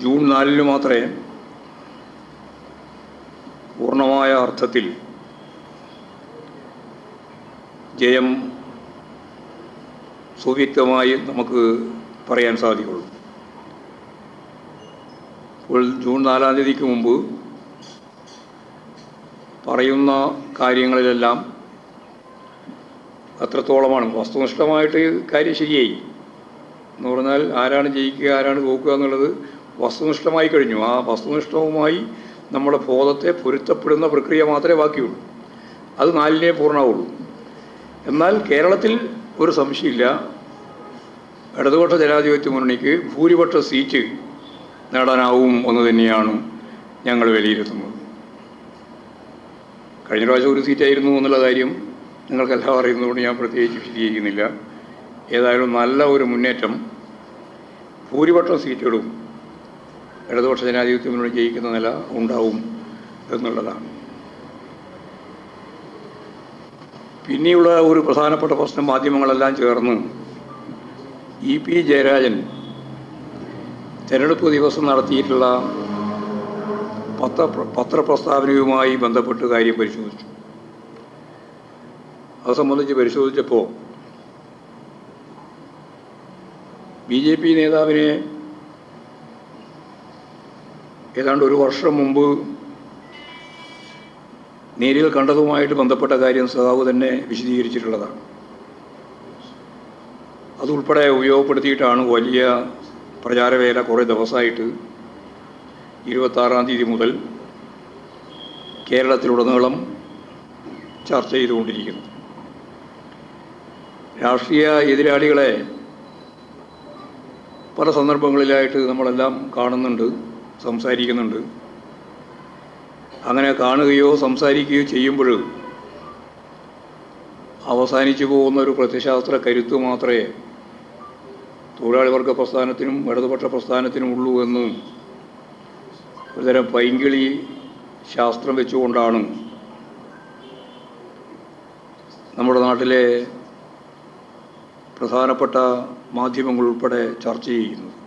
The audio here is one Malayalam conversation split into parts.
ജൂൺ നാലിന് മാത്രമേ പൂർണമായ അർത്ഥത്തിൽ ജയം സുവ്യക്തമായി നമുക്ക് പറയാൻ സാധിക്കുള്ളൂ. ഇപ്പോൾ ജൂൺ നാലാം തീയതിക്ക് മുമ്പ് പറയുന്ന കാര്യങ്ങളിലെല്ലാം അത്രത്തോളമാണ്. വസ്തുനിഷ്ഠമായിട്ട് കാര്യം ശരിയായി. എന്ന് പറഞ്ഞാൽ ആരാണ് ജയിക്കുക ആരാണ് തോക്കുക എന്നുള്ളത് വസ്തുനിഷ്ഠമായി കഴിഞ്ഞു. ആ വസ്തുനിഷ്ഠവുമായി നമ്മുടെ ബോധത്തെ പൊരുത്തപ്പെടുന്ന പ്രക്രിയ മാത്രമേ ബാക്കിയുള്ളൂ. അത് നാലിനെ പൂർണമാവുള്ളൂ. എന്നാൽ കേരളത്തിൽ ഒരു സംശയമില്ല. ഇടതുപക്ഷ ജനാധിപത്യ മുന്നണിക്ക് ഭൂരിപക്ഷ സീറ്റ് നേടാനാവും എന്ന് തന്നെയാണ് ഞങ്ങൾ വിലയിരുത്തുന്നത്. കഴിഞ്ഞ പ്രാവശ്യം ഒരു സീറ്റായിരുന്നു എന്നുള്ള കാര്യം നിങ്ങൾക്കെല്ലാം അറിയുന്നതുകൊണ്ട് ഞാൻ പ്രത്യേകിച്ച് വിശദീകരിക്കുന്നില്ല. ഏതായാലും നല്ല ഒരു മുന്നേറ്റം. ഭൂരിപക്ഷം സീറ്റുകളും ഇടതുപക്ഷ ജനാധിപത്യ ജയിക്കുന്ന നില ഉണ്ടാവും എന്നുള്ളതാണ്. പിന്നെയുള്ള ഒരു പ്രധാനപ്പെട്ട പ്രശ്നം മാധ്യമങ്ങളെല്ലാം ചേർന്ന് ഇ പി ജയരാജൻ തെരഞ്ഞെടുപ്പ് ദിവസം നടത്തിയിട്ടുള്ള പത്ര പത്രപ്രസ്താവനയുമായി ബന്ധപ്പെട്ട് കാര്യം പരിശോധിച്ചു. അത് സംബന്ധിച്ച് പരിശോധിച്ചപ്പോൾ ബി ജെ പി നേതാവിനെ ഏതാണ്ട് ഒരു വർഷം മുമ്പ് നേരിൽ കണ്ടതുമായിട്ട് ബന്ധപ്പെട്ട കാര്യം സദാവ് തന്നെ വിശദീകരിച്ചിട്ടുള്ളതാണ്. അതുൾപ്പെടെ ഉപയോഗപ്പെടുത്തിയിട്ടാണ് വലിയ പ്രചാരവേല കുറേ ദിവസമായിട്ട് ഇരുപത്താറാം തീയതി മുതൽ കേരളത്തിലുടനീളം ചർച്ച ചെയ്തുകൊണ്ടിരിക്കുന്നു രാഷ്ട്രീയ എതിരാളികളെ പല സന്ദർഭങ്ങളിലായിട്ട് നമ്മളെല്ലാം കാണുന്നുണ്ട്. സംസാരിക്കുന്നുണ്ട്. അങ്ങനെ കാണുകയോ സംസാരിക്കുകയോ ചെയ്യുമ്പോൾ അവസാനിച്ചു പോകുന്ന ഒരു പ്രത്യശാസ്ത്ര കരുത്ത് മാത്രമേ തൊഴിലാളി വർഗ പ്രസ്ഥാനത്തിനും ഇടതുപക്ഷ പ്രസ്ഥാനത്തിനും ഉള്ളൂ എന്ന് ഒരുതരം പൈങ്കിളി ശാസ്ത്രം വെച്ചുകൊണ്ടാണ് നമ്മുടെ നാട്ടിലെ പ്രധാനപ്പെട്ട മാധ്യമങ്ങൾ ഉൾപ്പെടെ ചർച്ച ചെയ്യുന്നത്.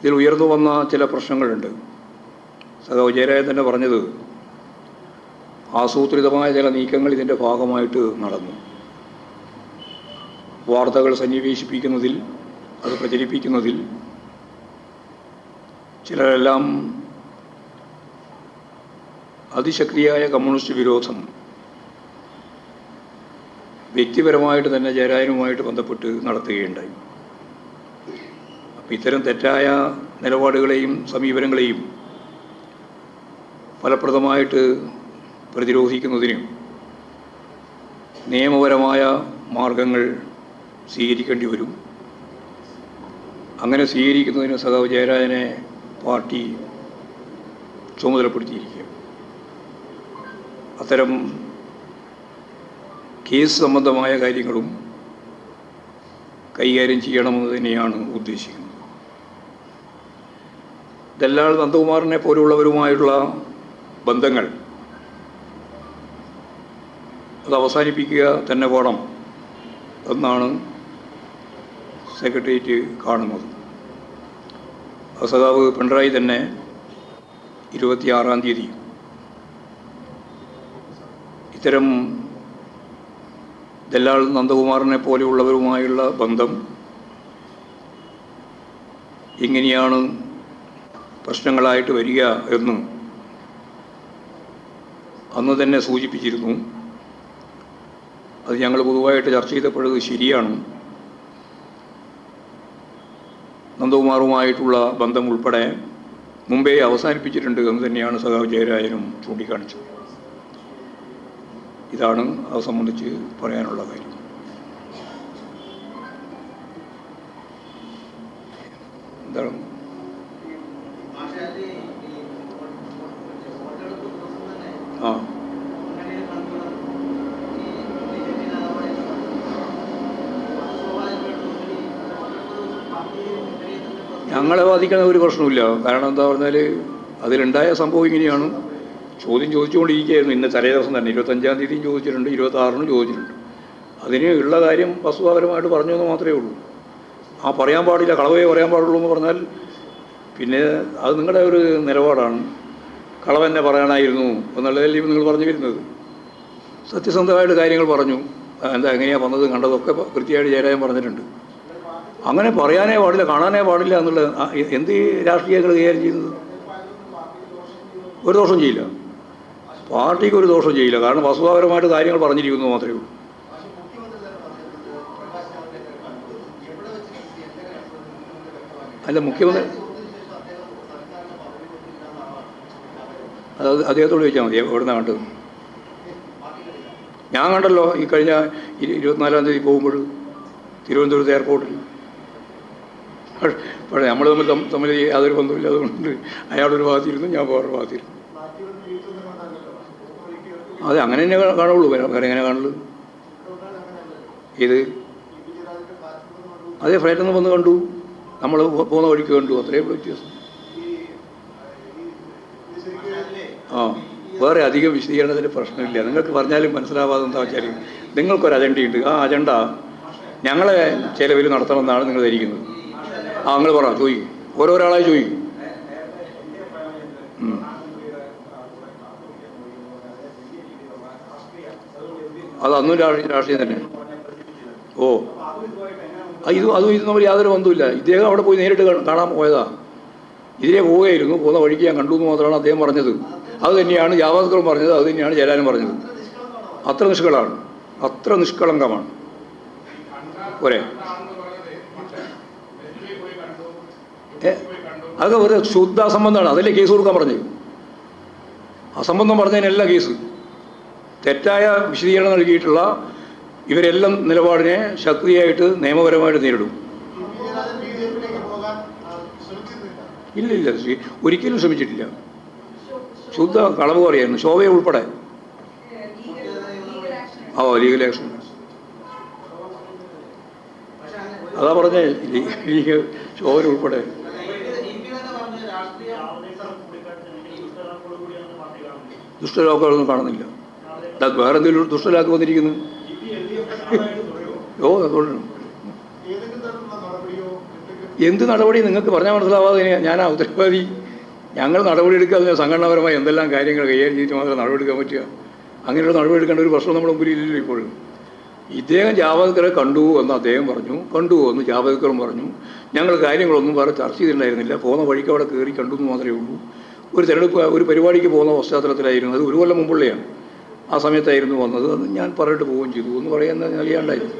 ഇതിൽ ഉയർന്നു വന്ന ചില പ്രശ്നങ്ങളുണ്ട്. സഖാവ് ജയരാജൻ തന്നെ പറഞ്ഞത് ആസൂത്രിതമായ ചില നീക്കങ്ങൾ ഇതിന്റെ ഭാഗമായിട്ട് നടന്നു. വാർത്തകൾ സന്നിവേശിപ്പിക്കുന്നതിൽ അത് പ്രചരിപ്പിക്കുന്നതിൽ ചിലരെല്ലാം അതിശക്തിയായ കമ്മ്യൂണിസ്റ്റ് വിരോധം വ്യക്തിപരമായിട്ട് തന്നെ ജയരാജനുമായിട്ട് ബന്ധപ്പെട്ട് നടത്തുകയുണ്ടായി. ഇത്തരം തെറ്റായ നിലപാടുകളെയും സമീപനങ്ങളെയും ഫലപ്രദമായിട്ട് പ്രതിരോധിക്കുന്നതിനും നിയമപരമായ മാർഗങ്ങൾ സ്വീകരിക്കേണ്ടി വരും. അങ്ങനെ സ്വീകരിക്കുന്നതിന് സഖാവ് ജയരാജനെ പാർട്ടി ചുമതലപ്പെടുത്തിയിരിക്കുക അത്തരം കേസ് സംബന്ധമായ കാര്യങ്ങളും കൈകാര്യം ചെയ്യണമെന്ന് തന്നെയാണ് ഉദ്ദേശിക്കുന്നത്. ദല്ലാൾ നന്ദകുമാറിനെ പോലുള്ളവരുമായുള്ള ബന്ധങ്ങൾ അത് അവസാനിപ്പിക്കുക തന്നെ വേണം എന്നാണ് സെക്രട്ടേറിയറ്റ് കാണുന്നത്. സഖാവ് പിണറായി തന്നെ ഇരുപത്തിയാറാം തീയതി ഇത്തരം ദല്ലാൾ നന്ദകുമാറിനെ പോലെയുള്ളവരുമായുള്ള ബന്ധം ഇങ്ങനെയാണ് പ്രശ്നങ്ങളായിട്ട് വരിക എന്നും അന്ന് തന്നെ സൂചിപ്പിച്ചിരുന്നു. അത് ഞങ്ങൾ പൊതുവായിട്ട് ചർച്ച ചെയ്തപ്പോഴത് ശരിയാണ്. നന്ദകുമാറുമായിട്ടുള്ള ബന്ധം ഉൾപ്പെടെ മുമ്പേ അവസാനിപ്പിച്ചിട്ടുണ്ട് എന്ന് തന്നെയാണ് സഖാവ് ജയരാജനും ചൂണ്ടിക്കാണിച്ചത്. ഇതാണ് അത് സംബന്ധിച്ച് പറയാനുള്ള കാര്യം. എന്താണ്? ഞങ്ങളെ ബാധിക്കുന്ന ഒരു പ്രശ്നമില്ല കാരണം എന്താ പറഞ്ഞാൽ അതിലുണ്ടായ സംഭവം ഇങ്ങനെയാണ്. ചോദ്യം ചോദിച്ചുകൊണ്ടിരിക്കുകയായിരുന്നു. ഇന്ന് തലേ ദിവസം തന്നെ ഇരുപത്തഞ്ചാം തീയതിയും ചോദിച്ചിട്ടുണ്ട് ഇരുപത്താറിനും ചോദിച്ചിട്ടുണ്ട്. അതിന് ഉള്ള കാര്യം വസ്തുതാപരമായിട്ട് പറഞ്ഞു എന്ന് മാത്രമേ ഉള്ളൂ. ആ പറയാൻ പാടില്ല കളവേ പറയാൻ പാടുള്ളൂ എന്ന് പറഞ്ഞാൽ പിന്നെ അത് നിങ്ങളുടെ ഒരു നിലപാടാണ്. കളവ കളവെന്നെ പറയാനായിരുന്നു എന്നുള്ളതല്ലേ നിങ്ങൾ പറഞ്ഞു വരുന്നത്. സത്യസന്ധമായിട്ട് കാര്യങ്ങൾ പറഞ്ഞു. എന്താ എങ്ങനെയാണ് വന്നത് കണ്ടതൊക്കെ കൃത്യമായിട്ട് ചേരാൻ പറഞ്ഞിട്ടുണ്ട്. അങ്ങനെ പറയാനേ പാടില്ല കാണാനേ പാടില്ല എന്നുള്ളത് എന്ത് രാഷ്ട്രീയങ്ങൾ കൈകാര്യം ചെയ്യുന്നത്? ഒരു ദോഷം ചെയ്യില്ല. പാർട്ടിക്ക് ഒരു ദോഷം ചെയ്യില്ല. കാരണം വസ്തുതാപരമായിട്ട് കാര്യങ്ങൾ പറഞ്ഞിരിക്കുന്നു മാത്രമേ ഉള്ളൂ. അല്ല മുഖ്യമന്ത്രി അത് അദ്ദേഹത്തോട് ചോദിച്ചാൽ മതി എവിടുന്ന കണ്ടത്? ഞാൻ കണ്ടല്ലോ ഈ കഴിഞ്ഞ ഇരു- ഇരുപത്തിനാലാം തീയതി പോകുമ്പോൾ തിരുവനന്തപുരത്ത് എയർപോർട്ടിൽ പക്ഷേ നമ്മൾ തമ്മിൽ തമ്മിൽ യാതൊരു ബന്ധമില്ല അതുകൊണ്ട് അയാളൊരു ഭാഗത്തിരുന്നു ഞാൻ വേറൊരു ഭാഗത്തിരുന്നു. അതെ അങ്ങനെ തന്നെ കാണുള്ളൂ. വേറെ എങ്ങനെ കാണുള്ളൂ ഇത് അതെ ഫ്ലൈറ്റിൽ നിന്ന് വന്ന് കണ്ടു. നമ്മൾ പോകുന്ന വഴിക്ക് കണ്ടു. അത്രയും വ്യത്യാസം. ആ വേറെ അധികം വിശദീകരണത്തിന് പ്രശ്നമില്ല. നിങ്ങൾക്ക് പറഞ്ഞാലും മനസ്സിലാവാതെ എന്താ വെച്ചാൽ നിങ്ങൾക്കൊരു അജണ്ടയുണ്ട് ആ അജണ്ട ഞങ്ങളെ ചിലവിൽ നടത്തണമെന്നാണ് നിങ്ങൾ ധരിക്കുന്നത്. ആ നിങ്ങൾ പറ ചോദിക്കും. ഓരോരാളായി ചോദിക്കും. അത് അന്നും രാഷ്ട്രീയ തന്നെ. ഓ. ഇത് അതും ഇതും തമ്മിൽ യാതൊരു ബന്ധമില്ല ഇദ്ദേഹം അവിടെ പോയി നേരിട്ട് കാണാൻ പോയതാ. ഇതിലെ പോവുകയായിരുന്നു പോകുന്ന വഴിക്ക് ഞാൻ കണ്ടു എന്ന് മാത്രമാണ് അദ്ദേഹം പറഞ്ഞത്. അത് തന്നെയാണ് ജാവാസ്കറും പറഞ്ഞത് അത് തന്നെയാണ് ജയലാലും പറഞ്ഞത്. അത്ര നിഷ്കളാണ്. അത്ര നിഷ്കളങ്കമാണ്. പോരെ ഏ അതൊക്കെ ഒരു ശുദ്ധ അസംബന്ധമാണ് അതല്ലേ കേസ് കൊടുക്കാൻ പറഞ്ഞത്? അസംബന്ധം പറഞ്ഞതിനല്ല കേസ്. തെറ്റായ വിശദീകരണം നൽകിയിട്ടുള്ള ഇവരെല്ലാം നിലപാടിനെ ശക്തിയായിട്ട് നിയമപരമായിട്ട് നേരിടും. ഇല്ല ഇല്ല ഒരിക്കലും ശ്രമിച്ചിട്ടില്ല. ശുദ്ധ കളവ് പറയായിരുന്നു. ശോഭയെ ഉൾപ്പെടെ. ആ ലീഗൽ ആക്ഷൻ. അതാ പറഞ്ഞേ ലീഗ് ശോഭന ദുഷ്ടലാക്കുകളൊന്നും കാണുന്നില്ല. ദാ വേറെ എന്തെങ്കിലും ദുഷ്ടലാക്കി വന്നിരിക്കുന്നു. ഓ അതുകൊണ്ടാണ് എന്ത് നടപടി നിങ്ങൾക്ക് പറഞ്ഞാൽ മനസ്സിലാവാതെ ഞാനാ ഉത്തരവാദി. ഞങ്ങൾ നടപടി എടുക്കാതെ സംഘടനാപരമായി എന്തെല്ലാം കാര്യങ്ങൾ കൈകാര്യം ചെയ്തിട്ട് മാത്രമേ നടപടി എടുക്കാൻ പറ്റുക. അങ്ങനെയുള്ള നടപടി എടുക്കേണ്ട ഒരു പ്രശ്നം നമ്മുടെ മുമ്പിൽ ഇല്ലല്ലോ ഇപ്പോഴും. ഇദ്ദേഹം ജാവദ്കറെ കണ്ടു എന്ന് അദ്ദേഹം പറഞ്ഞു. കണ്ടു എന്ന് ജാവദക്കറും പറഞ്ഞു. ഞങ്ങൾ കാര്യങ്ങളൊന്നും വേറെ ചർച്ച ചെയ്തിട്ടുണ്ടായിരുന്നില്ല. പോകുന്ന വഴിക്ക് അവിടെ കയറി കണ്ടു എന്ന് മാത്രമേ ഉള്ളൂ. ഒരു തിരഞ്ഞെടുപ്പ് ഒരു പരിപാടിക്ക് പോകുന്ന പശ്ചാത്തലത്തിലായിരുന്നു. അത് ഒരു കൊല്ലം മുമ്പുള്ളയാണ്. ആ സമയത്തായിരുന്നു വന്നത്. അത് ഞാൻ പറഞ്ഞിട്ട് പോവുകയും ചെയ്തു. എന്ന് പറയുന്ന നിലയാണ്ടായിരുന്നു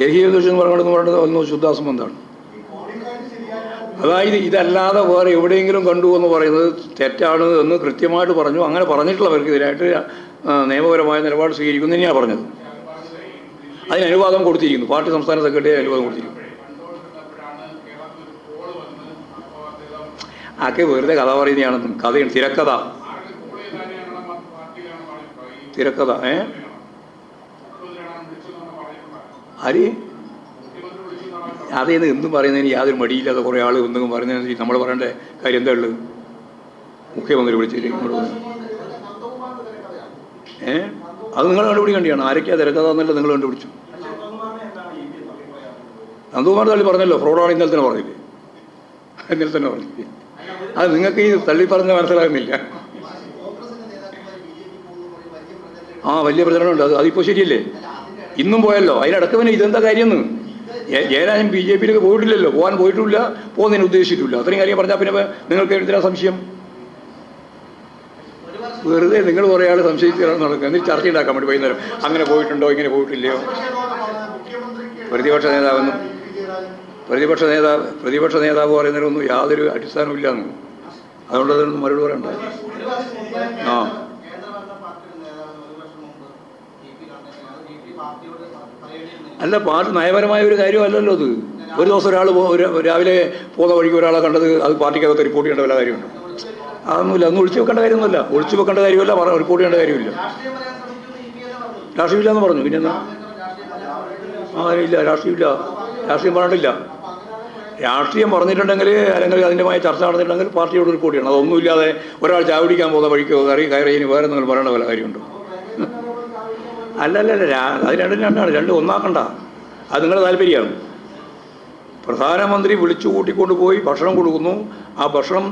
ഡൽഹിയെ എന്ന് പറഞ്ഞു പറഞ്ഞത് ഒന്ന് ശുദ്ധാസംബന്ധമാണ്. അതായത് ഇതല്ലാതെ വേറെ എവിടെയെങ്കിലും കണ്ടു എന്ന് പറയുന്നത് തെറ്റാണ് എന്ന് കൃത്യമായിട്ട് പറഞ്ഞു. അങ്ങനെ പറഞ്ഞിട്ടുള്ളവർക്കെതിരായിട്ട് നിയമപരമായ നിലപാട് സ്വീകരിക്കുന്നു തന്നെയാണ് പറഞ്ഞത്. അതിന് അനുവാദം കൊടുത്തിരിക്കുന്നു. പാർട്ടി സംസ്ഥാന സെക്രട്ടറി അനുവാദം കൊടുത്തിരിക്കുന്നു. ആക്കെ വെറുതെ കഥ പറയുന്നതാണെന്നും കഥയാണ് തിരക്കഥ. തിരക്കഥ ഏ? ആര്? അതേന്ന് എന്തും പറയുന്നതിന് യാതൊരു മടിയില്ലാതെ കുറേ ആൾ എന്തെങ്കിലും പറയുന്നതിന് നമ്മൾ പറയേണ്ട കാര്യം എന്താ ഉള്ളത് മുഖ്യമന്ത്രി വിളിച്ചിട്ട്. ഏ? അത് നിങ്ങൾ കണ്ടുപിടിക്കേണ്ടിയാണ് ആരൊക്കെയാ തിരക്കഥ എന്നല്ല നിങ്ങൾ കണ്ടുപിടിച്ചു. നന്ദകുമാർ തള്ളി പറഞ്ഞല്ലോ ഫ്രോഡാണ് ഇന്നലെ തന്നെ പറഞ്ഞില്ലേ? ഇന്നലെ തന്നെ പറഞ്ഞില്ലേ? അത് നിങ്ങൾക്ക് ഈ തള്ളി പറഞ്ഞ മനസ്സിലാകുന്നില്ല. ആ വലിയ പ്രചരണമുണ്ട്. അത് അതിപ്പോൾ ശരിയല്ലേ? ഇന്നും പോയല്ലോ. അതിനിടക്ക് പിന്നെ ഇതെന്താ കാര്യമെന്ന് ജയ- ജയരാജൻ ബി ജെ പിയിലേക്ക് പോയിട്ടില്ലല്ലോ. പോകാൻ പോയിട്ടില്ല. പോകുന്നതിന് ഉദ്ദേശിച്ചിട്ടില്ല. അത്രയും കാര്യം പറഞ്ഞാൽ പിന്നെ നിങ്ങൾക്ക് എന്തിനാ സംശയം? വെറുതെ നിങ്ങൾ കുറേ ആൾ സംശയിച്ചാണ് നടക്കുക. എന്നിട്ട് ചർച്ച ഉണ്ടാക്കാൻ വേണ്ടി വൈകുന്നേരം. അങ്ങനെ പോയിട്ടുണ്ടോ? ഇങ്ങനെ പോയിട്ടില്ലയോ? പ്രതിപക്ഷ നേതാവെന്നും പ്രതിപക്ഷ നേതാവ് പ്രതിപക്ഷ നേതാവ് പറയുന്നതിനൊന്നും യാതൊരു അടിസ്ഥാനവും ഇല്ലാന്ന്. അതുകൊണ്ട് അതിനൊന്നും മറുപടി പറയണ്ട ആ. അല്ല പാർട്ടി നയപരമായ ഒരു കാര്യമല്ലല്ലോ അത്. ഒരു ദിവസം ഒരാൾ രാവിലെ പോകുന്ന വഴിക്ക് ഒരാളെ കണ്ടത് അത് പാർട്ടിക്കകത്ത് റിപ്പോർട്ട് ചെയ്യേണ്ട വല്ല കാര്യമുണ്ട്? അതൊന്നുമില്ല അതൊന്നും ഒളിച്ചു വെക്കേണ്ട കാര്യമൊന്നുമില്ല. ഒളിച്ചു വെക്കേണ്ട കാര്യമല്ല റിപ്പോർട്ട് ചെയ്യേണ്ട കാര്യമില്ല. രാഷ്ട്രീയമില്ല എന്ന് പറഞ്ഞു. പിന്നെ എന്താ? ആ ഇല്ല രാഷ്ട്രീയമില്ല. രാഷ്ട്രീയം പറഞ്ഞിട്ടില്ല. രാഷ്ട്രീയം പറഞ്ഞിട്ടുണ്ടെങ്കിൽ അല്ലെങ്കിൽ അതിന്റെമായ ചർച്ച നടന്നിട്ടുണ്ടെങ്കിൽ പാർട്ടിയോട് ഒരു കൂടിയാണ്. അതൊന്നുമില്ലാതെ ഒരാൾ ചാവടിക്കാൻ പോകുന്ന വഴിക്കോ കയറി കയറി ഇനി വേറെ നിങ്ങൾ പറയേണ്ട വല്ല കാര്യമുണ്ടോ? അല്ല അല്ല അല്ല അത് രണ്ടും രണ്ടാണ്. രണ്ടും ഒന്നാക്കണ്ട. അത് നിങ്ങളുടെ താല്പര്യമാണ്. പ്രധാനമന്ത്രി വിളിച്ചു കൂട്ടിക്കൊണ്ടുപോയി ഭക്ഷണം കൊടുക്കുന്നു. ആ ഭക്ഷണം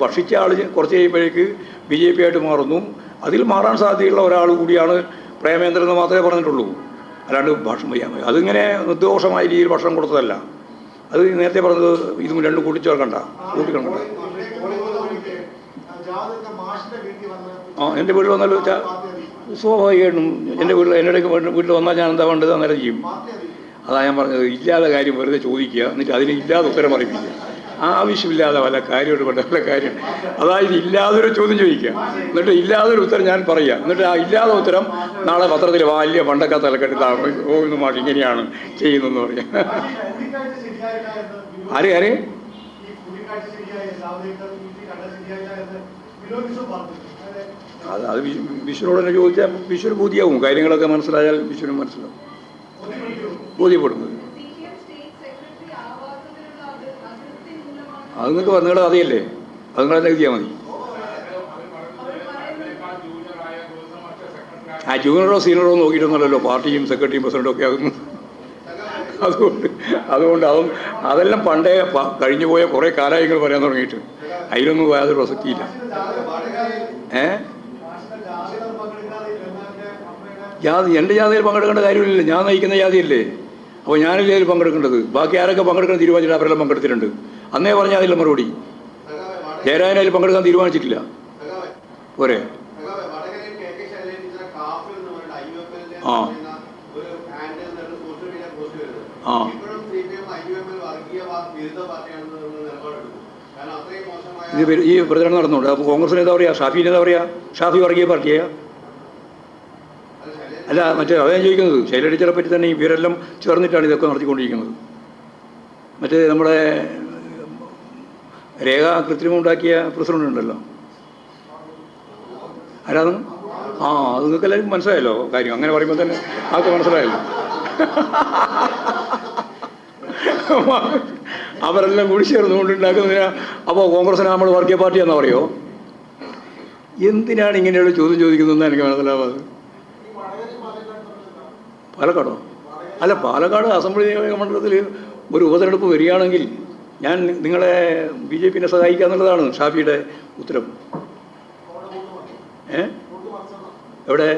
ഭക്ഷിച്ച ആൾ കുറച്ച് കഴിയുമ്പോഴേക്ക് ബി ജെ പി ആയിട്ട് മാറുന്നു. അതിൽ മാറാൻ സാധ്യതയുള്ള ഒരാൾ കൂടിയാണ് പ്രേമേന്ദ്രൻ എന്ന് മാത്രമേ പറഞ്ഞിട്ടുള്ളൂ. അല്ലാണ്ട് ഭക്ഷണം അതിങ്ങനെ നിർദ്ദോഷമായ രീതിയിൽ ഭക്ഷണം കൊടുത്തതല്ല. അത് നേരത്തെ പറഞ്ഞത് ഇതും രണ്ടും കൂട്ടിച്ചേർക്കണ്ട കൂട്ടിക്കണ്ട ആ എന്റെ വീട്ടിൽ വന്നാൽ സ്വാഭാവികമായിട്ടും എന്റെ വീട്ടിൽ എന്റെ വീട്ടിൽ വന്നാൽ ഞാൻ എന്താ വേണ്ടത് അന്നേരം ചെയ്യും. അതാ ഞാൻ പറഞ്ഞത്. ഇല്ലാതെ കാര്യം വെറുതെ ചോദിക്കുക. എന്നിട്ട് അതിന് ഇല്ലാതെ ഉത്തരം അറിയിപ്പിക്കുക ആവശ്യമില്ലാതെ വല്ല കാര്യമായിട്ട് വേണ്ട വല്ല കാര്യം. അതായത് ഇല്ലാതൊരു ചോദ്യം ചോദിക്കുക. എന്നിട്ട് ഇല്ലാതൊരു ഉത്തരം ഞാൻ പറയുക. എന്നിട്ട് ആ ഇല്ലാതെ ഉത്തരം നാളെ പത്രത്തിൽ വലിയ പണ്ടൊക്കെ തലക്കെട്ടി ഓ ഇന്ന് മാഷ് ഇങ്ങനെയാണ് ചെയ്യുന്നതെന്ന് പറയാം ആരെ ആരെ? അതെ. അത് തന്നെ ചോദിച്ചാൽ വിഷ്ണു ബോധ്യാവും. കാര്യങ്ങളൊക്കെ മനസ്സിലായാൽ വിഷ്ണു മനസ്സിലാവും. ബോധ്യപ്പെടുന്നത് അത് നിങ്ങൾക്ക് നിങ്ങളുടെ കഥയല്ലേ അത് നിങ്ങൾ തന്നെ എഴുതിയാൽ മതി. ആ ജൂനിയറോ സീനിയറോ നോക്കിയിട്ടൊന്നുമല്ലല്ലോ. പാർട്ടിയും സെക്രട്ടറിയും പ്രസിഡന്റും ഒക്കെ ആകുന്നു. അതുകൊണ്ട് അതുകൊണ്ട് അതും അതെല്ലാം പണ്ടേ കഴിഞ്ഞു പോയ കുറേ കാലായങ്ങൾ പറയാൻ തുടങ്ങിയിട്ട്. അതിലൊന്നും യാതൊരു പ്രസക്തിയില്ല. ഏ? ജാതി എന്റെ ജാതിയിൽ പങ്കെടുക്കേണ്ട കാര്യമില്ലല്ലോ. ഞാൻ നയിക്കുന്ന ജാതിയല്ലേ? അപ്പോൾ ഞാനല്ലേ അതിൽ പങ്കെടുക്കേണ്ടത്? ബാക്കി ആരൊക്കെ പങ്കെടുക്കണം തീരുമാനിച്ചിട്ട് അവരെല്ലാം പങ്കെടുത്തിട്ടുണ്ട്. അന്നേ പറഞ്ഞ അതില്ല മറുപടി. ജയരാജൻ അതിൽ പങ്കെടുക്കാൻ തീരുമാനിച്ചിട്ടില്ല. പോരെ. വടകരയിൽ ഇത് പേര് ഈ പ്രചരണം നടന്നുണ്ട് അപ്പോൾ കോൺഗ്രസ് നേതാവ് പറയുക ഷാഫി നേതാവ് പറയുക ഷാഫി വർഗീയ പാർട്ടിയാ? അല്ല മറ്റേ അതാ ഞാൻ ചോദിക്കുന്നത്. ശൈല ടീച്ചറെ പറ്റി തന്നെ ഇവരെല്ലാം ചേർന്നിട്ടാണ് ഇതൊക്കെ നടത്തിക്കൊണ്ടിരിക്കുന്നത്. മറ്റേ നമ്മുടെ രേഖ കൃത്രിമം ഉണ്ടാക്കിയ പ്രസിഡന്റ് ഉണ്ടല്ലോ. ആരാണ്? ആ അത് നിങ്ങൾക്ക് എല്ലാവർക്കും മനസ്സിലായല്ലോ കാര്യം. അങ്ങനെ പറയുമ്പോൾ തന്നെ ആൾക്ക് മനസ്സിലായല്ലോ. അവരെല്ലാം കൂടി ചേർന്നുകൊണ്ട് ഉണ്ടാക്കുന്നതിനാ അപ്പോൾ കോൺഗ്രസ്സിന് നമ്മൾ വർഗീയ പാർട്ടിയാണെന്ന് പറയോ? എന്തിനാണ് ഇങ്ങനെയുള്ള ചോദ്യം ചോദിക്കുന്നതെന്ന് എനിക്ക് മനസ്സിലാവാതെ. പാലക്കാടോ? അല്ല പാലക്കാട് അസംബ്ലി നിയോജക മണ്ഡലത്തിൽ ഒരു ഉപതെരഞ്ഞെടുപ്പ് വരികയാണെങ്കിൽ ഞാൻ നിങ്ങളെ ബി ജെ പിനെ സഹായിക്കുക എന്നുള്ളതാണ് ഷാഫിയുടെ ഉത്തരം. ഏ? എവിടെ?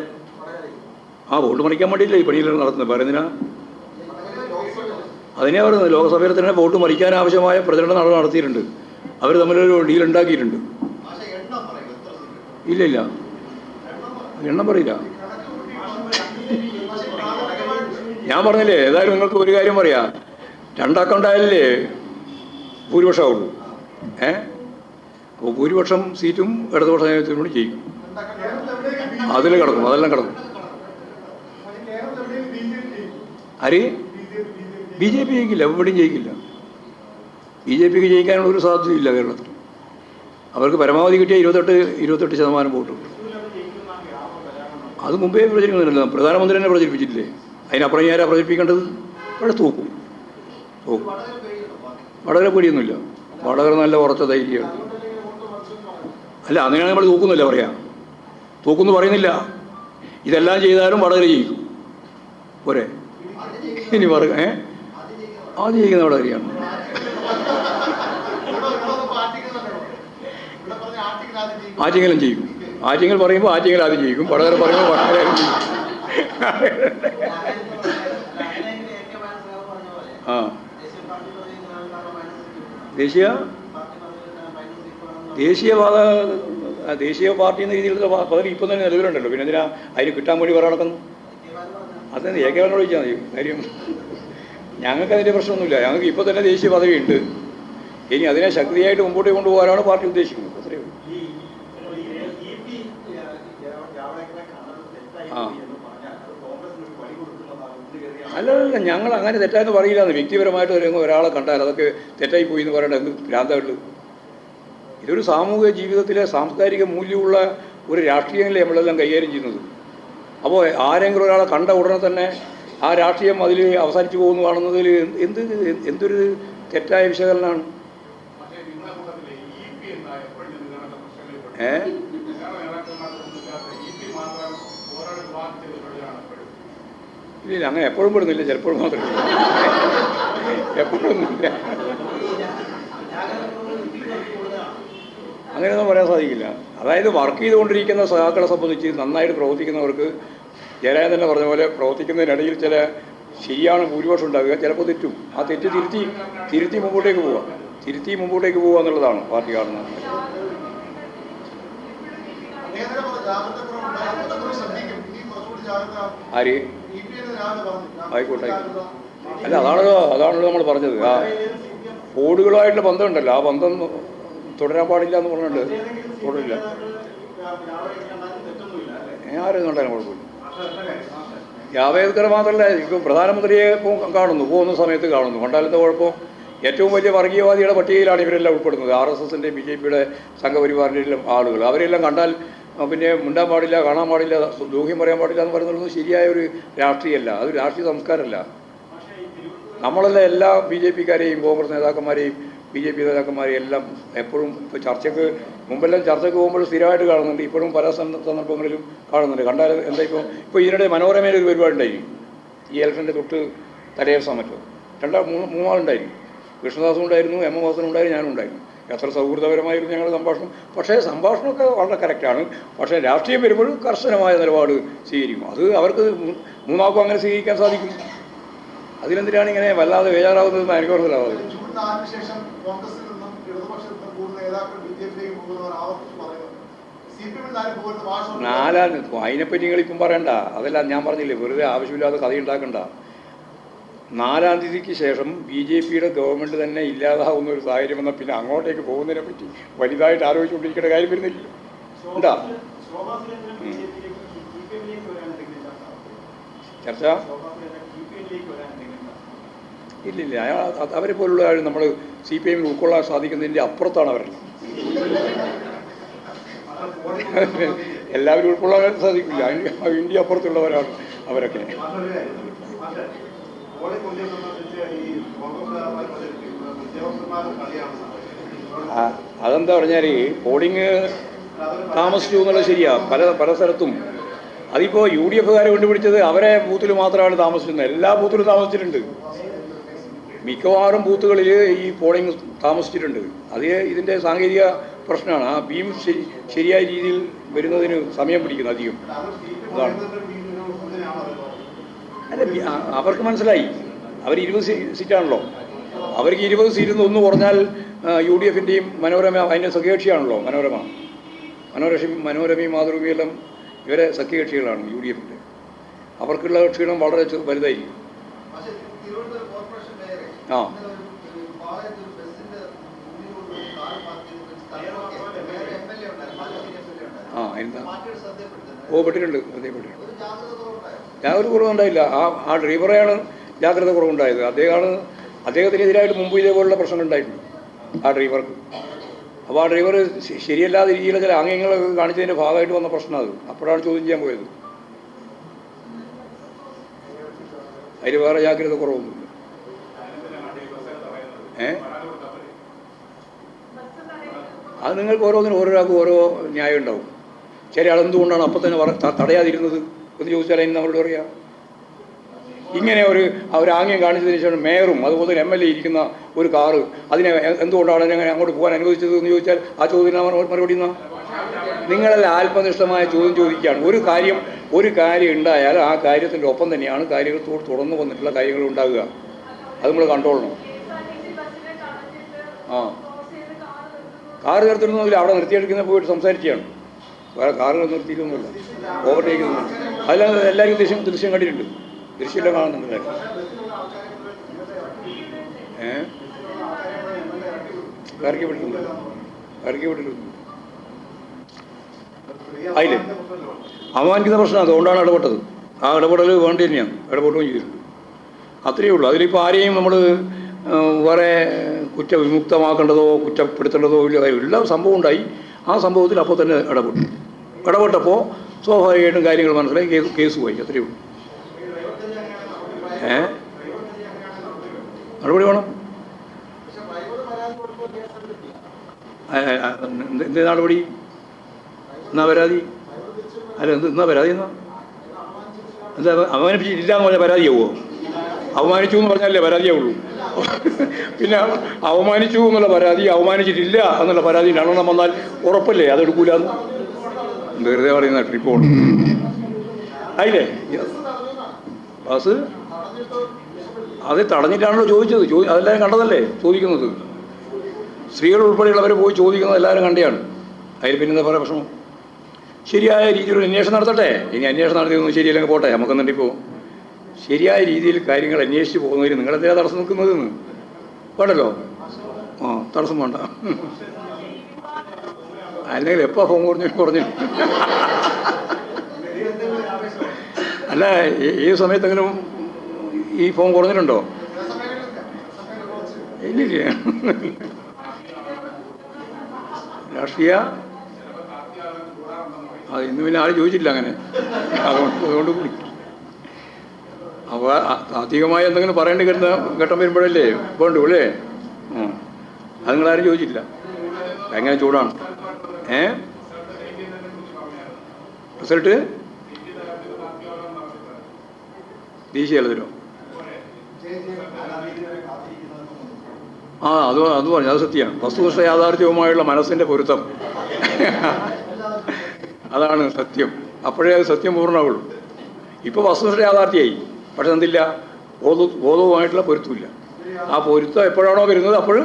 ആ വോട്ട് മണിക്കാൻ വേണ്ടിയില്ല ഈ പണിയിലാണ് നടത്തുന്നത് പറയുന്നതിനാ അതിനെ അവർ ലോകസഭയിൽ തന്നെ വോട്ട് മറിക്കാൻ ആവശ്യമായ പ്രചരണം നട നടത്തിയിട്ടുണ്ട്. അവർ തമ്മിലൊരു ഡീൽ ഉണ്ടാക്കിയിട്ടുണ്ട്. ഇല്ല ഇല്ല. എണ്ണം പറയില്ല. ഞാൻ പറഞ്ഞില്ലേ ഏതായാലും നിങ്ങൾക്ക് ഒരു കാര്യം പറയാം. രണ്ട് അക്കൗണ്ട് ആയാലേ ഭൂരിപക്ഷമാവുള്ളൂ. ഏ? അപ്പോൾ ഭൂരിപക്ഷം സീറ്റും ഇടതുപക്ഷ കൂടി ചെയ്യും അതിൽ കിടക്കും അതെല്ലാം കിടക്കും. ആര്? ബി ജെ പി ജയിക്കില്ല എവിടെയും ജയിക്കില്ല. ബി ജെ പിക്ക് ജയിക്കാനുള്ള ഒരു സാധ്യതയില്ല കേരളത്തിൽ. അവർക്ക് പരമാവധി കിട്ടിയ ഇരുപത്തെട്ട് ഇരുപത്തെട്ട് ശതമാനം വോട്ട്. അത് മുമ്പേ പ്രചരിക്കുന്നില്ല പ്രധാനമന്ത്രി തന്നെ പ്രചരിപ്പിച്ചിട്ടില്ലേ? അതിനപ്പുറം ഞാൻ പ്രചരിപ്പിക്കേണ്ടത്? ഇവിടെ തൂക്കും. തൂക്കും. വടകര പേടിയൊന്നുമില്ല. വടകര നല്ല ഉറച്ച ധൈര്യമാണ് അല്ല അങ്ങനെയാണ് നമ്മൾ തൂക്കുന്നില്ല പറയാ? തൂക്കുന്നു പറയുന്നില്ല. ഇതെല്ലാം ചെയ്താലും വടകര ജയിക്കും. പോരെ? ഇനി പറ ഏ? ആദ്യം ജയിക്കുന്ന അറിയാം ആറ്റിങ്ങലും ചെയ്യും. ആറ്റിങ്ങൽ പറയുമ്പോൾ ആറ്റിങ്ങൽ ആദ്യം ചെയ്യും. വടകര പറയുമ്പോൾ വടകര ചെയ്യും. ആ. ദേശീയ? ദേശീയപാത ആ, ദേശീയ പാർട്ടി എന്ന രീതിയിലുള്ള പദവി ഇപ്പം തന്നെ നിലവിലുണ്ടല്ലോ. പിന്നെ എന്തിനാ അതിന് കിട്ടാൻ വേണ്ടി പറയാൻ നടക്കുന്നു. അത് എ കെ ചോദിച്ചാൽ മതി. കാര്യം ഞങ്ങൾക്ക് അതിന്റെ പ്രശ്നമൊന്നുമില്ല ഞങ്ങൾക്ക് ഇപ്പോൾ തന്നെ ദേശീയ പദവിയുണ്ട് ഇനി അതിനെ ശക്തിയായിട്ട് മുമ്പോട്ട് കൊണ്ടുപോകാനാണ് പാർട്ടി ഉദ്ദേശിക്കുന്നത് അത്രയേ ഉള്ളൂ ആ അല്ലല്ല ഞങ്ങൾ അങ്ങനെ തെറ്റായെന്ന് പറയില്ല വ്യക്തിപരമായിട്ട് ഒരു ഒരാളെ കണ്ടാൽ അതൊക്കെ തെറ്റായി പോയി എന്ന് പറയേണ്ട എന്ത് ഭ്രാന്തമുള്ളൂ ഇതൊരു സാമൂഹിക ജീവിതത്തിലെ സാംസ്കാരിക മൂല്യമുള്ള ഒരു രാഷ്ട്രീയങ്ങളെ നമ്മളെല്ലാം കൈകാര്യം ചെയ്യുന്നത് അപ്പോൾ ആരെങ്കിലും ഒരാളെ കണ്ട ഉടനെ തന്നെ ആ രാഷ്ട്രീയം അതിൽ അവസാനിച്ചു പോകുന്നു കാണുന്നതിൽ എന്ത് എന്തൊരു തെറ്റായ വിശകലനമാണ്? ഏ? ഇല്ല അങ്ങനെ എപ്പോഴും പെടുന്നില്ല ചിലപ്പോഴും മാത്രമേ എപ്പോഴൊന്നുമില്ല അങ്ങനെയൊന്നും പറയാൻ സാധിക്കില്ല. അതായത് വർക്ക് ചെയ്തുകൊണ്ടിരിക്കുന്ന സഹാക്കളെ സംബന്ധിച്ച് നന്നായിട്ട് പ്രവർത്തിക്കുന്നവർക്ക് ജയരാജൻ തന്നെ പറഞ്ഞ പോലെ പ്രവർത്തിക്കുന്നതിനിടയിൽ ചില ശരിയാണ് ഭൂരിപക്ഷം ഉണ്ടാവുക ചിലപ്പോൾ തെറ്റും. ആ തെറ്റ് തിരുത്തി തിരുത്തി മുമ്പോട്ടേക്ക് പോവുക. തിരുത്തി മുമ്പോട്ടേക്ക് പോവുക എന്നുള്ളതാണ് പാർട്ടി കാണുന്നത് ആര്? ആയിക്കോട്ടെ. അല്ല അതാണല്ലോ അതാണല്ലോ നമ്മൾ പറഞ്ഞത്. ആ ഫോഡുകളുമായിട്ടുള്ള ബന്ധമുണ്ടല്ലോ. ആ ബന്ധം തുടരാൻ പാടില്ല എന്ന് പറഞ്ഞിട്ടുണ്ട് തുടരില്ല. ആരും കണ്ടാലും കുഴപ്പമില്ല. ജാവേദ്കർ മാത്രമല്ല ഇപ്പം പ്രധാനമന്ത്രിയെ കാണുന്നു പോകുന്ന സമയത്ത് കാണുന്നു. കണ്ടാലത്തെ കുഴപ്പം ഏറ്റവും വലിയ വർഗീയവാദിയുടെ പട്ടികയിലാണ് ഇവരെല്ലാം ഉൾപ്പെടുന്നത്. ആർ എസ് എസിന്റെ ബി ജെ പിയുടെ സംഘപരിവാറിന്റെ ആളുകൾ. അവരെല്ലാം കണ്ടാൽ പിന്നെ മുണ്ടാൻ പാടില്ല കാണാൻ പാടില്ല ദൂഹ്യം പറയാൻ പാടില്ല എന്ന് പറയുന്നത് ശരിയായ ഒരു രാഷ്ട്രീയമല്ല അത് രാഷ്ട്രീയ സംസ്കാരമല്ല. നമ്മളല്ല എല്ലാ ബി ജെ പിക്കാരെയും കോൺഗ്രസ് നേതാക്കന്മാരെയും ബി ജെ പി നേതാക്കന്മാരെ എല്ലാം എപ്പോഴും ഇപ്പോൾ ചർച്ചയ്ക്ക് മുമ്പെല്ലാം ചർച്ചയ്ക്ക് പോകുമ്പോൾ സ്ഥിരമായിട്ട് കാണുന്നുണ്ട്. ഇപ്പോഴും പല സന്ദർഭങ്ങളിലും കാണുന്നുണ്ട്. കണ്ടാൽ എന്താ ഇപ്പോൾ ഇപ്പോൾ ഇതിനിടെ മനോരമയിൽ ഒരു പരിപാടിയുണ്ടായിരിക്കും ഈ ഇലക്ഷന്റെ തൊട്ട് തലേദിവസം മറ്റോ. രണ്ടാ മൂന്ന് മൂന്നാളുണ്ടായിരിക്കും. കൃഷ്ണദാസും ഉണ്ടായിരുന്നു എം. എം. വാസനും ഉണ്ടായിരുന്നു ഞാനും ഉണ്ടായിരുന്നു. എത്ര സൗഹൃദപരമായിരുന്നു ഞങ്ങളുടെ സംഭാഷണം. പക്ഷേ സംഭാഷണമൊക്കെ വളരെ കറക്റ്റാണ് പക്ഷേ രാഷ്ട്രീയം വരുമ്പോഴും കർശനമായ നിലപാട് സ്വീകരിക്കും. അത് അവർക്ക് മൂന്നാൾക്കും അങ്ങനെ സ്വീകരിക്കാൻ സാധിക്കും. അതിനെന്തിനാണ് ഇങ്ങനെ വല്ലാതെ ബേജാറാവുന്നത് എനിക്ക് ജൂൺ നാലിന് ശേഷം കോൺഗ്രസിൽ നിന്നും ഇടതുപക്ഷത്തിൽ നിന്നും കൂടുതൽ നേതാക്കൾ ബി ജെ പിയിലേക്ക് പോകുന്നവർ ആവർത്തിച്ച് പറയുന്നു. നാലാം അതിനെപ്പറ്റി നിങ്ങൾ ഇപ്പം പറയണ്ട. അതെല്ലാം ഞാൻ പറഞ്ഞില്ലേ വെറുതെ ആവശ്യമില്ലാതെ കഥ ഉണ്ടാക്കണ്ട. നാലാം തീയതിക്ക് ശേഷം ബി ജെ പിയുടെ ഗവൺമെന്റ് തന്നെ ഇല്ലാതാവുന്ന ഒരു സാഹചര്യം വന്നാൽ പിന്നെ അങ്ങോട്ടേക്ക് പോകുന്നതിനെ പറ്റി വലുതായിട്ട് ആലോചിച്ചുകൊണ്ടിരിക്കേണ്ട കാര്യം വരുന്നില്ല. ഉണ്ടാ? ചർച്ച? ഇല്ലില്ല അവരെ പോലുള്ള ആൾ നമ്മൾ സി പി എമ്മിൽ ഉൾക്കൊള്ളാൻ സാധിക്കുന്നതിന്റെ അപ്പുറത്താണ് അവരെല്ലാം. എല്ലാവരും ഉൾക്കൊള്ളാൻ സാധിക്കില്ല ഇന്ത്യ അപ്പുറത്തുള്ളവരാണ് അവരൊക്കെ. അതെന്താ പറഞ്ഞാൽ പോളിങ് താമസിച്ചു എന്നുള്ളത് ശരിയാ പല പല സ്ഥലത്തും. അതിപ്പോ യു ഡി എഫുകാരെ കണ്ടുപിടിച്ചത് അവരെ ബൂത്തിൽ മാത്രമാണ് താമസിച്ചിരുന്നത് എല്ലാ ബൂത്തിലും താമസിച്ചിട്ടുണ്ട്. മിക്കവാറും ബൂത്തുകളിൽ ഈ പോളിംഗ് താമസിച്ചിട്ടുണ്ട്. അത് ഇതിന്റെ സാങ്കേതിക പ്രശ്നമാണ്. ആ ബീം ശരി ശരിയായ രീതിയിൽ വരുന്നതിന് സമയം പിടിക്കുന്നു അധികം. അതാണ്. അല്ല അവർക്ക് മനസ്സിലായി. അവർ ഇരുപത് സീറ്റാണല്ലോ. അവർക്ക് ഇരുപത് സീറ്റിൽ നിന്ന് ഒന്ന് കുറഞ്ഞാൽ യു ഡി എഫിന്റെയും മനോരമ അതിന്റെ സഖ്യകക്ഷിയാണല്ലോ മനോരമ. മനോരമ മനോരമയും മാതൃഭൂമിയെല്ലാം ഇവരെ സഖ്യകക്ഷികളാണ് യു ഡി എഫിന്റെ അവർക്കുള്ള ക്ഷീണം വളരെ വലുതായിരിക്കും പക്ഷേ തിരുവനന്തപുരം കോർപ്പറേഷൻ മേയറെ ആ. ആ എന്താ? ഓ പെട്ടിട്ടുണ്ട്. ശ്രദ്ധയപ്പെട്ടിട്ടുണ്ട് യാതൊരു കുറവുണ്ടായില്ല ആ ആ ഡ്രൈവറെയാണ് ജാഗ്രത കുറവുണ്ടായത്. അദ്ദേഹമാണ് അദ്ദേഹത്തിനെതിരായിട്ട് മുമ്പ് ഇതേപോലുള്ള പ്രശ്നങ്ങൾ ഉണ്ടായിട്ടുണ്ട്. ആ ഡ്രൈവർക്ക്. അപ്പോൾ ആ ഡ്രൈവർ ശരിയല്ലാതെ രീതിയിലുള്ള ചില ആംഗ്യങ്ങളൊക്കെ കാണിച്ചതിന്റെ ഭാഗമായിട്ട് വന്ന പ്രശ്നം അത്. അപ്പോഴാണ് ചോദ്യം ചെയ്യാൻ പോയത്. അതിൽ വേറെ ജാഗ്രത കുറവൊന്നുമില്ല. അത് നിങ്ങൾക്ക് ഓരോന്നിനും ഓരോരാൾക്കും ഓരോ ന്യായം ഉണ്ടാവും. ചില ആൾ എന്തുകൊണ്ടാണ് അപ്പം തന്നെ തടയാതിരുന്നത്? എന്ന് ചോദിച്ചാൽ അതിന് നമ്മളോട് പറയാം. ഇങ്ങനെ ഒരു ഒരു ആംഗ്യം കാണിച്ചതിന് ശേഷം മേയറും അതുപോലെ തന്നെ എം എൽ എ ഇരിക്കുന്ന ഒരു കാറ് അതിനെ എന്തുകൊണ്ടാണ് അതിനെ അങ്ങോട്ട് പോകാൻ അനുവദിച്ചത് എന്ന് ചോദിച്ചാൽ ആ ചോദ്യത്തിന് മറുപടി എന്നാ നിങ്ങളെല്ലാം ആത്മനിഷ്ഠമായ ചോദ്യം ചോദിക്കുകയാണ്. ഒരു കാര്യം ഒരു കാര്യം ഉണ്ടായാൽ ആ കാര്യത്തിന്റെ ഒപ്പം തന്നെയാണ് കാര്യങ്ങൾ തുടർന്ന് വന്നിട്ടുള്ള കാര്യങ്ങൾ ഉണ്ടാകുക അത് നമ്മൾ കണ്ടോളണം. ആ. കാറ് നിർത്തിയിരുന്നില്ല അവിടെ നിർത്തിയെടുക്കുന്ന പോയിട്ട് സംസാരിക്കുകയാണ് വേറെ കാറുകൾ നിർത്തിയിട്ടൊന്നുമില്ല ഓവർടേക്ക് അതിലാണ് എല്ലാവരും ദൃശ്യം ദൃശ്യം കണ്ടിട്ടുണ്ട്. ദൃശ്യമെല്ലാം കാണുന്നുണ്ട് ഏ? ഇറക്കി വിട്ടിട്ടുണ്ട്. ഇറക്കി വിട്ടിട്ടുണ്ട്. അതിൽ അപമാനിക്കുന്ന പ്രശ്നം അതുകൊണ്ടാണ് ഇടപെട്ടത്. ആ ഇടപെടൽ വേണ്ടി തന്നെയാണ്. ഇടപെട്ടുകൊണ്ട് ചെയ്തിട്ടുണ്ട്. അത്രയേ ഉള്ളൂ. അതിലിപ്പോൾ ആരെയും നമ്മൾ വേറെ കുറ്റവിമുക്തമാക്കേണ്ടതോ കുറ്റപ്പെടുത്തേണ്ടതോ ഇല്ല എല്ലാം സംഭവം ഉണ്ടായി ആ സംഭവത്തിൽ അപ്പോൾ തന്നെ ഇടപെട്ടു. ഇടപെട്ടപ്പോൾ സ്വാഭാവികമായിട്ടും കാര്യങ്ങൾ മനസ്സിലായി കേസ് കേസ് പോയി അത്രയേ ഉള്ളൂ. ഏ? മറുപടി വേണം? എന്ത് നടപടി എന്നാ പരാതി? അല്ല എന്ത് എന്നാ പരാതി എന്നാ? എന്താ അവമാനിപ്പിച്ചില്ല എന്ന് പറഞ്ഞാൽ പരാതിയാവുമോ അവമാനിച്ചു എന്ന് പറഞ്ഞാലേ പരാതിയാവുള്ളൂ. പിന്നെ അവമാനിച്ചു എന്നുള്ള പരാതി അവമാനിച്ചിട്ടില്ല എന്നുള്ള പരാതി രണ്ടെണ്ണം വന്നാൽ ഉറപ്പല്ലേ? അതെടുക്കൂലെന്ന് വെറുതെ പറയുന്ന റിപ്പോർട്ട് ആയില്ലേ? ബസ് അത് തടഞ്ഞിട്ടാണല്ലോ ചോദിച്ചത്. ചോ അതെല്ലാവരും കണ്ടതല്ലേ? ചോദിക്കുന്നത്. സ്ത്രീകൾ ഉൾപ്പെടെയുള്ളവർ പോയി ചോദിക്കുന്നത് എല്ലാവരും കണ്ടെയാണ് അതിൽ പിന്നെ എന്താ പറയുക പ്രശ്നം? ശരിയായ രീതിയിൽ ഒരു അന്വേഷണം നടത്തട്ടെ? ഇനി അന്വേഷണം നടത്തിയൊന്നും ശരിയല്ലെങ്കിൽ പോട്ടെ? നമുക്കെന്നിട്ട് ഇപ്പോൾ ശരിയായ രീതിയിൽ കാര്യങ്ങൾ അന്വേഷിച്ച് പോകുന്നതിന് നിങ്ങളെന്തിനാ തടസ്സം നിൽക്കുന്നതെന്ന്. വേണ്ടല്ലോ? ആ തടസ്സം വേണ്ട. അല്ലെങ്കിൽ എപ്പോ ഫോൺ കുറഞ്ഞു കുറഞ്ഞു അല്ല ഈ സമയത്തെങ്കിലും ഈ ഫോൺ കുറഞ്ഞിട്ടുണ്ടോ? ഇല്ലില്ല. രാഷ്ട്രീയ? അത് ഇന്ന് പിന്നെ ആരും ചോദിച്ചില്ല അങ്ങനെ. അതുകൊണ്ട് അതുകൊണ്ട് അപ്പോൾ അധികമായി എന്തെങ്കിലും പറയേണ്ടി കിട്ടുന്ന ഘട്ടം വരുമ്പോഴല്ലേ വേണ്ടു അല്ലേ? അത് നിങ്ങളാരും ചോദിച്ചില്ല ഭയങ്കര ചൂടാണ്. ഏ? റിസൾട്ട്? ദേശീയ തലത്തിലോ? ആ അത് അത് പറഞ്ഞു. അത് സത്യമാണ് വസ്തുനിഷ്ഠ യാഥാർത്ഥ്യവുമായുള്ള മനസ്സിന്റെ പൊരുത്തം. അതാണ് സത്യം. അപ്പോഴേ അത് സത്യം പൂർണമാവുള്ളൂ ഇപ്പോൾ വസ്തുനിഷ്ഠ യാഥാർത്ഥ്യമായി പക്ഷെ എന്തില്ല ബോധ ബോധവുമായിട്ടുള്ള പൊരുത്തമില്ല. ആ പൊരുത്തം എപ്പോഴാണോ വരുന്നത് അപ്പോൾ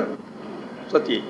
സത്യമായി